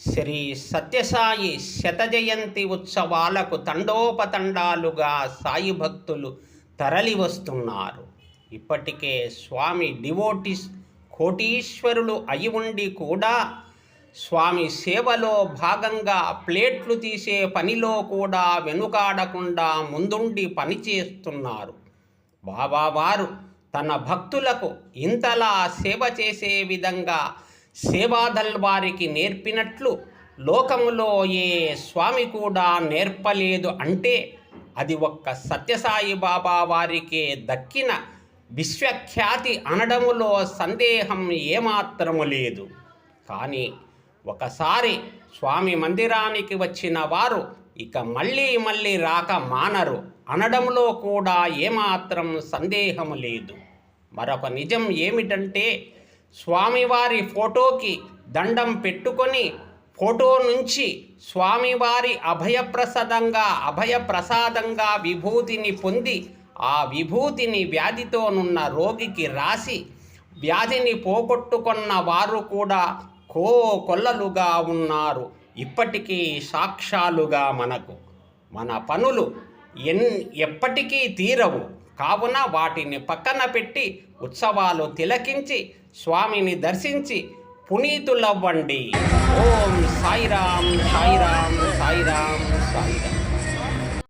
శ్రీ సత్యసాయి శతజయంతి ఉత్సవాలకు తండోపతండాలుగా సాయి భక్తులు తరలి వస్తున్నారు. ఇప్పటికే స్వామి డివోటిస్ కోటీశ్వరులు అయి ఉండి కూడా స్వామి సేవలో భాగంగా ప్లేట్లు తీసే పనిలో కూడా వెనుకాడకుండా ముందుండి పనిచేస్తున్నారు బాబావారు తన భక్తులకు ఇంతలా సేవ చేసే విధంగా సేవాదల్ వారికి నేర్పినట్లు లోకములో ఏ స్వామి కూడా నేర్పలేదు అంటే అది ఒక్క సత్యసాయి బాబా వారికే దక్కిన విశ్వఖ్యాతి అనడములో సందేహం ఏమాత్రము లేదు. కానీ ఒకసారి స్వామి మందిరానికి వచ్చిన వారు ఇక మళ్ళీ మళ్ళీ రాక మానరు అనడంలో కూడా ఏమాత్రం సందేహము లేదు. మరొక నిజం ఏమిటంటే స్వామివారి ఫోటోకి దండం పెట్టుకొని ఫోటో నుంచి స్వామివారి అభయప్రసదంగా అభయప్రసాదంగా విభూతిని పొంది ఆ విభూతిని వ్యాధితోనున్న రోగికి రాసి వ్యాధిని పోగొట్టుకున్న వారు కూడా కో కొల్లలుగా ఉన్నారు. ఇప్పటికీ సాక్ష్యాలుగా మనకు. మన పనులు ఎన్ ఎప్పటికీ తీరవు. కావున వాటిని పక్కన పెట్టి ఉత్సవాలు తిలకించి స్వామిని దర్శించి పునీతులవ్వండి. ఓం సాయిరాం సాయిరాం సాయిరాం.